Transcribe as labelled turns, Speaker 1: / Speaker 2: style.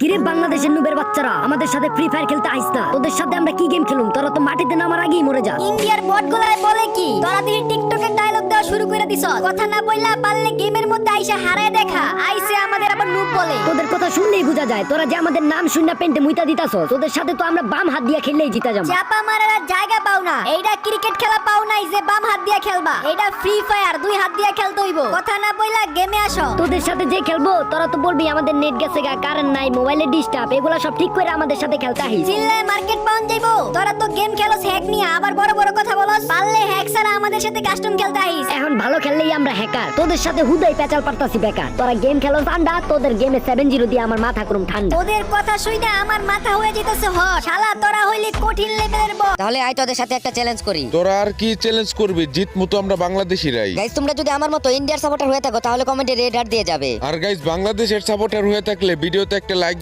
Speaker 1: কিরে বাংলাদেশের নুবের বাচ্চারা, আমাদের সাথে ফ্রি ফায়ার খেলতে আইস না? তোদের সাথে আমরা কি গেম খেলুম? তোরা তো মাটিতে নামার আগেই মরে যা
Speaker 2: ইন্ডিয়ার বট গুলায় বলে কি? তোরা তুই টিকটকের ডায়লগ দেওয়া শুরু করে দিছ কথা না বললা পারলে গেমের মধ্যে আইসা হারায় দেখা। আবার নুব বলে।
Speaker 1: তোদের কথা শুনলেই বোঝা যায়। তোরা যে আমাদের নাম পেন্টে মুইতা দিতাছ তোদের সাথে তো আমরা বাম হাত দিয়ে খেললেই জিতা যাব।
Speaker 2: চাপা মারার আর জায়গা পাও না। এইটা ক্রিকেট খেলা পাও নাই যে বাম হাত দিয়ে খেলবা। এটা ফ্রি ফায়ার দুই হাত দিয়ে খেলতে হইব। কথা না বললা গেমে আসো।
Speaker 1: তোদের সাথে যে খেলব তোরা তো বলবি আমাদের নেট গেছে গা কারেন্ট নাই মোবাইলে ডিস্টার্ব এগুলা সব ঠিক করে আমাদের সাথে খেলতে আহিস।
Speaker 2: চিল্লায় মার্কেট পাউন যাইবো। তোরা তো গেম খেলোস হ্যাক নিয়ে আবার বড় বড় পারলে হ্যাক ছাড়া আমাদের সাথে কাস্টম খেলতে আইস।
Speaker 1: এখন ভালো খেললেই আমরা হ্যাকার তোদের সাথে হুদাই পেঁচাল পারতাছি বেকার। তোরা গেম খেলো ঠান্ডা তোদের গেমে সেভেন জিরো দিয়ে আমার মাথা করুম ঠান্ডা।
Speaker 2: ওদের কথা শুইনা আমার মাথা হয়ে যেতেছে হ শালা তোরা হইলে কঠিন লেভেলের বস
Speaker 3: তাহলে আই তোদের সাথে একটা চ্যালেঞ্জ করি।
Speaker 4: তোরা আর কি চ্যালেঞ্জ করবি? জিত মতো আমরা বাংলাদেশিরাই।
Speaker 3: গাইস তোমরা যদি আমার মতো ইন্ডিয়ার সাপোর্টার হয়ে থাকো তাহলে কমেন্টে রেড হার্ট দিয়ে যাবে।
Speaker 4: আর গাইজ বাংলাদেশের সাপোর্টার হয়ে থাকলে ভিডিওতে একটা লাইক